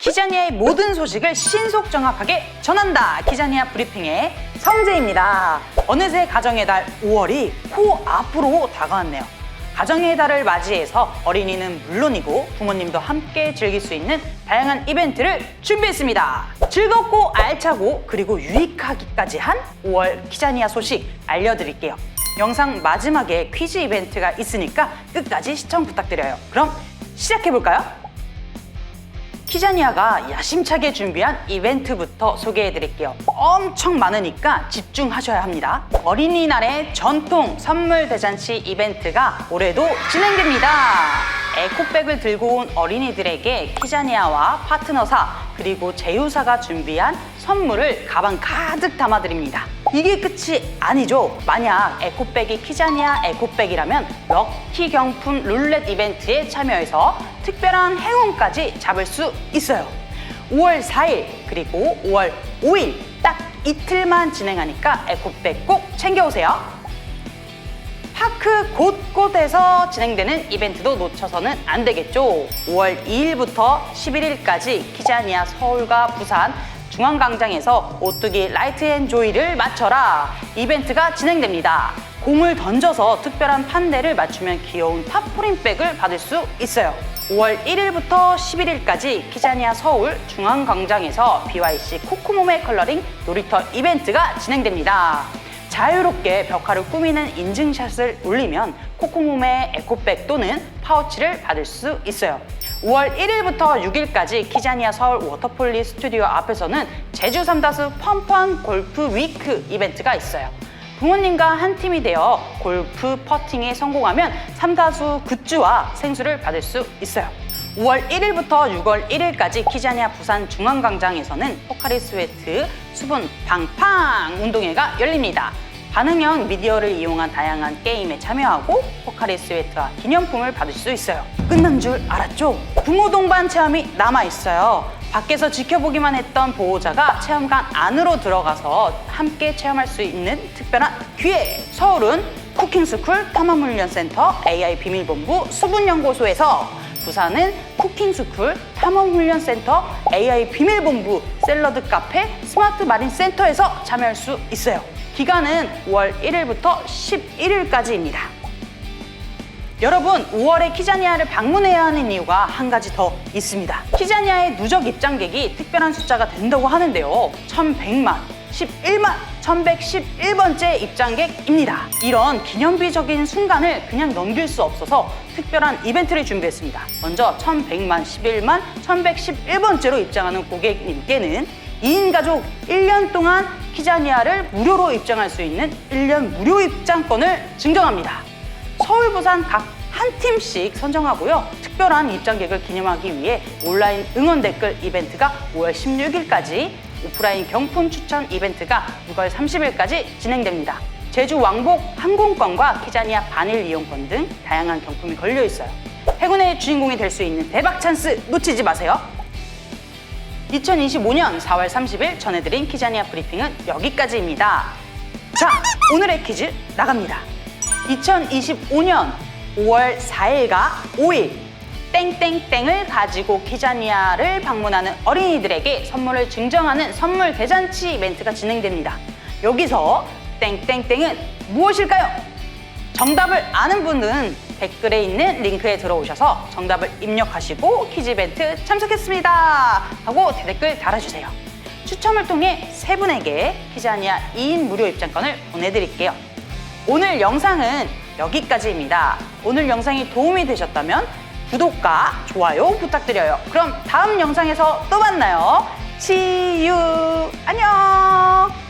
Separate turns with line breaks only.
키자니아의 모든 소식을 신속 정확하게 전한다. 키자니아 브리핑의 성재입니다. 어느새 가정의 달 5월이 코앞으로 다가왔네요. 가정의 달을 맞이해서 어린이는 물론이고 부모님도 함께 즐길 수 있는 다양한 이벤트를 준비했습니다. 즐겁고 알차고 그리고 유익하기까지 한 5월 키자니아 소식 알려드릴게요. 영상 마지막에 퀴즈 이벤트가 있으니까 끝까지 시청 부탁드려요. 그럼 시작해볼까요? 키자니아가 야심차게 준비한 이벤트부터 소개해 드릴게요. 엄청 많으니까 집중하셔야 합니다. 어린이날의 전통 선물 대잔치 이벤트가 올해도 진행됩니다. 에코백을 들고 온 어린이들에게 키자니아와 파트너사 그리고 제휴사가 준비한 선물을 가방 가득 담아드립니다. 이게 끝이 아니죠. 만약 에코백이 키자니아 에코백이라면 럭키 경품 룰렛 이벤트에 참여해서 특별한 행운까지 잡을 수 있어요. 5월 4일 그리고 5월 5일 딱 이틀만 진행하니까 에코백 꼭 챙겨오세요. 파크 곳곳에서 진행되는 이벤트도 놓쳐서는 안 되겠죠. 5월 2일부터 11일까지 키자니아 서울과 부산 중앙광장에서 오뚜기 라이트 앤 조이를 맞춰라 이벤트가 진행됩니다. 공을 던져서 특별한 판대를 맞추면 귀여운 탑프린백을 받을 수 있어요. 5월 1일부터 11일까지 키자니아 서울 중앙광장에서 BYC 코코모메 컬러링 놀이터 이벤트가 진행됩니다. 자유롭게 벽화를 꾸미는 인증샷을 올리면 코코모메 에코백 또는 파우치를 받을 수 있어요. 5월 1일부터 6일까지 키자니아 서울 워터폴리 스튜디오 앞에서는 제주 삼다수 펀펀 골프 위크 이벤트가 있어요. 부모님과 한 팀이 되어 골프 퍼팅에 성공하면 삼다수 굿즈와 생수를 받을 수 있어요. 5월 1일부터 6월 1일까지 키자니아 부산 중앙광장에서는 포카리 스웨트 수분 팡팡 운동회가 열립니다. 반응형 미디어를 이용한 다양한 게임에 참여하고 포카리 스웨트와 기념품을 받을 수 있어요. 끝난 줄 알았죠? 부모 동반 체험이 남아 있어요. 밖에서 지켜보기만 했던 보호자가 체험관 안으로 들어가서 함께 체험할 수 있는 특별한 기회. 서울은 쿠킹스쿨 탐험훈련센터 AI 비밀본부 수분연구소에서 부산은 쿠킹스쿨 탐험훈련센터 AI 비밀본부 샐러드 카페 스마트 마린 센터에서 참여할 수 있어요. 기간은 5월 1일부터 11일까지입니다. 여러분, 5월에 키자니아를 방문해야 하는 이유가 한 가지 더 있습니다. 키자니아의 누적 입장객이 특별한 숫자가 된다고 하는데요. 1100만, 11만, 1111번째 입장객입니다. 이런 기념비적인 순간을 그냥 넘길 수 없어서 특별한 이벤트를 준비했습니다. 먼저 1100만, 11만, 1111번째로 입장하는 고객님께는 2인 가족 1년 동안 키자니아를 무료로 입장할 수 있는 1년 무료 입장권을 증정합니다. 서울, 부산 각 한 팀씩 선정하고요. 특별한 입장객을 기념하기 위해 온라인 응원 댓글 이벤트가 5월 16일까지, 오프라인 경품 추천 이벤트가 6월 30일까지 진행됩니다. 제주 왕복 항공권과 키자니아 반일 이용권 등 다양한 경품이 걸려 있어요. 행운의 주인공이 될 수 있는 대박 찬스 놓치지 마세요. 2025년 4월 30일 전해드린 키자니아 브리핑은 여기까지입니다. 자, 오늘의 퀴즈 나갑니다. 2025년 5월 4일과 5일 땡땡땡을 가지고 키자니아를 방문하는 어린이들에게 선물을 증정하는 선물 대잔치 이벤트가 진행됩니다. 여기서 땡땡땡은 무엇일까요? 정답을 아는 분은 댓글에 있는 링크에 들어오셔서 정답을 입력하시고 퀴즈 이벤트 참석했습니다 하고 댓글 달아주세요. 추첨을 통해 세 분에게 키자니아 2인 무료 입장권을 보내드릴게요. 오늘 영상은 여기까지입니다. 오늘 영상이 도움이 되셨다면 구독과 좋아요 부탁드려요. 그럼 다음 영상에서 또 만나요. You. 안녕.